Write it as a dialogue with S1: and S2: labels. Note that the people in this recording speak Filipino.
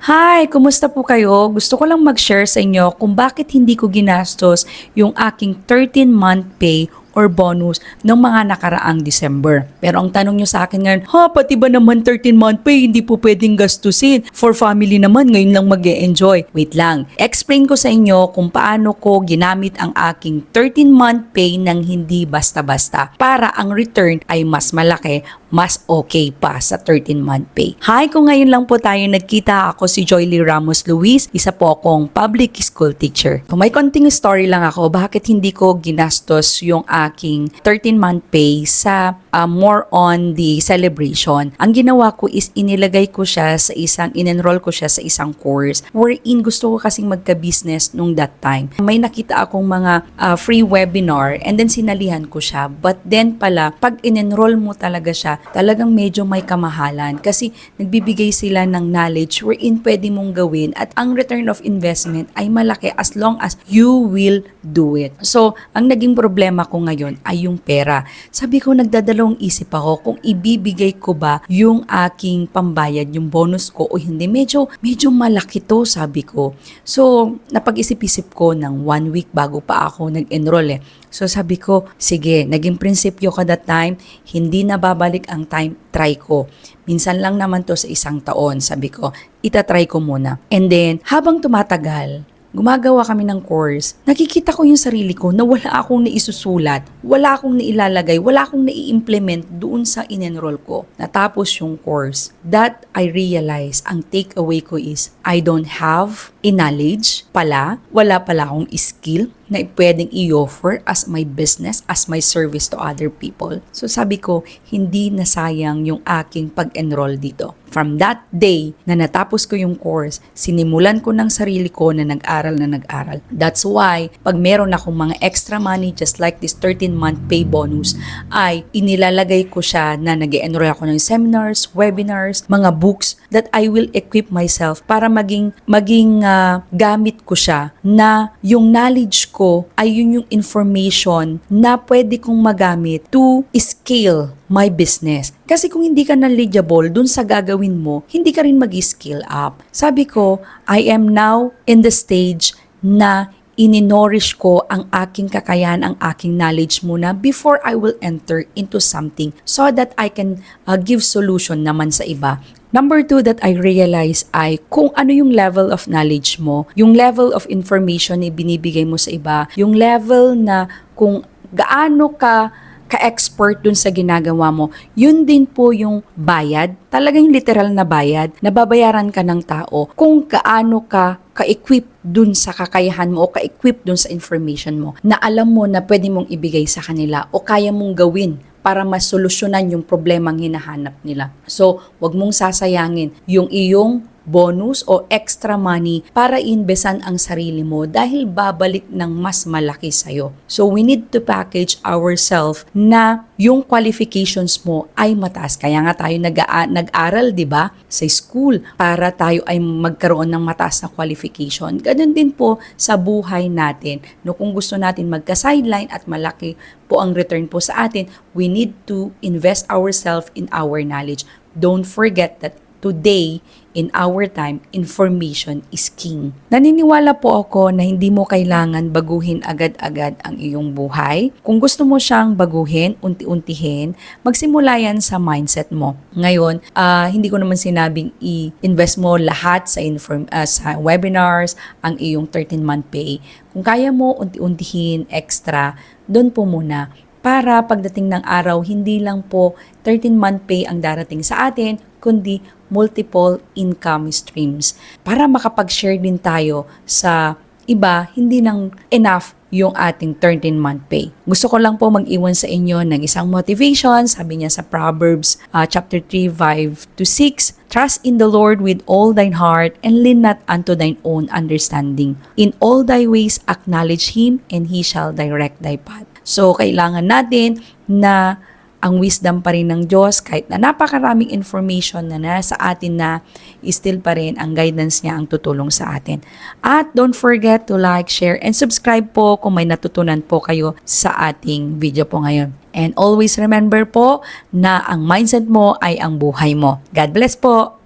S1: Hi! Kumusta po kayo? Gusto ko lang mag-share sa inyo kung bakit hindi ko ginastos yung aking 13-month pay or bonus ng mga nakaraang December. Pero ang tanong nyo sa akin ngayon, ha, pati ba naman 13-month pay, hindi po pwedeng gastusin. For family naman, ngayon lang mag enjoy Wait lang, explain ko sa inyo kung paano ko ginamit ang aking 13-month pay ng hindi basta-basta para ang return ay mas malaki, mas okay pa sa 13-month pay. Hi, kung ngayon lang po tayo nagkita, ako si Joy Lee Ramos Luis, isa po akong public school teacher. Kung may konting story lang ako, bakit hindi ko ginastos yung aking 13-month pay sa uh, more on the celebration. Ang ginawa ko is inilagay ko siya sa isang, in-enroll ko siya sa isang course wherein gusto ko kasing magka-business nung that time. May nakita akong mga uh, free webinar and then sinalihan ko siya. But then pala, pag in-enroll mo talaga siya, talagang medyo may kamahalan kasi nagbibigay sila ng knowledge wherein pwede mong gawin at ang return of investment ay malaki as long as you will do it. So, ang naging problema ko ngayon ay yung pera. Sabi ko, nagdadalawang isip ako kung ibibigay ko ba yung aking pambayad, yung bonus ko o hindi. Medyo, medyo malaki to, sabi ko. So, napag-isip-isip ko ng one week bago pa ako nag-enroll eh. So, sabi ko, sige, naging prinsipyo ko that time, hindi na babalik ang time, try ko. Minsan lang naman to sa isang taon, sabi ko, itatry ko muna. And then, habang tumatagal, gumagawa kami ng course, nakikita ko yung sarili ko na wala akong naisusulat, wala akong nailalagay, wala akong nai-implement doon sa in-enroll ko. Natapos yung course. That I realize, ang takeaway ko is, I don't have a knowledge pala, wala pala akong skill na pwedeng i-offer as my business, as my service to other people. So sabi ko, hindi nasayang yung aking pag-enroll dito. From that day na natapos ko yung course, sinimulan ko ng sarili ko na nag-aral na nag-aral. That's why, pag meron akong mga extra money, just like this 13-month pay bonus, ay inilalagay ko siya na nag enroll ako ng seminars, webinars, mga books that I will equip myself para maging, maging uh, gamit ko siya na yung knowledge ko ay yun yung information na pwede kong magamit to scale my business. Kasi kung hindi ka knowledgeable dun sa gagawin mo, hindi ka rin mag-skill up. Sabi ko, I am now in the stage na ininorish ko ang aking kakayahan, ang aking knowledge muna before I will enter into something so that I can uh, give solution naman sa iba. Number two that I realize ay kung ano yung level of knowledge mo, yung level of information na binibigay mo sa iba, yung level na kung gaano ka ka-expert dun sa ginagawa mo, yun din po yung bayad, talagang literal na bayad, nababayaran ka ng tao kung gaano ka ka-equip dun sa kakayahan mo o ka-equip dun sa information mo na alam mo na pwede mong ibigay sa kanila o kaya mong gawin para masolusyonan yung problemang hinahanap nila. So, wag mong sasayangin yung iyong bonus o extra money para investan ang sarili mo dahil babalik ng mas malaki sa'yo. So we need to package ourselves na yung qualifications mo ay mataas. Kaya nga tayo nag nag-aral, di ba, sa school para tayo ay magkaroon ng mataas na qualification. Ganun din po sa buhay natin. No, kung gusto natin magka-sideline at malaki po ang return po sa atin, we need to invest ourselves in our knowledge. Don't forget that today, in our time, information is king. Naniniwala po ako na hindi mo kailangan baguhin agad-agad ang iyong buhay. Kung gusto mo siyang baguhin, unti-untihin, magsimula yan sa mindset mo. Ngayon, uh, hindi ko naman sinabing i-invest mo lahat sa, inform, uh, sa webinars, ang iyong 13-month pay. Kung kaya mo, unti-untihin, extra, doon po muna para pagdating ng araw, hindi lang po 13-month pay ang darating sa atin, kundi multiple income streams. Para makapag-share din tayo sa iba, hindi nang enough yung ating 13-month pay. Gusto ko lang po mag-iwan sa inyo ng isang motivation, sabi niya sa Proverbs uh, chapter 3, 5 to 6, Trust in the Lord with all thine heart and lean not unto thine own understanding. In all thy ways acknowledge Him and He shall direct thy path. So, kailangan natin na ang wisdom pa rin ng Diyos kahit na napakaraming information na nasa atin na still pa rin ang guidance niya ang tutulong sa atin. At don't forget to like, share, and subscribe po kung may natutunan po kayo sa ating video po ngayon. And always remember po na ang mindset mo ay ang buhay mo. God bless po!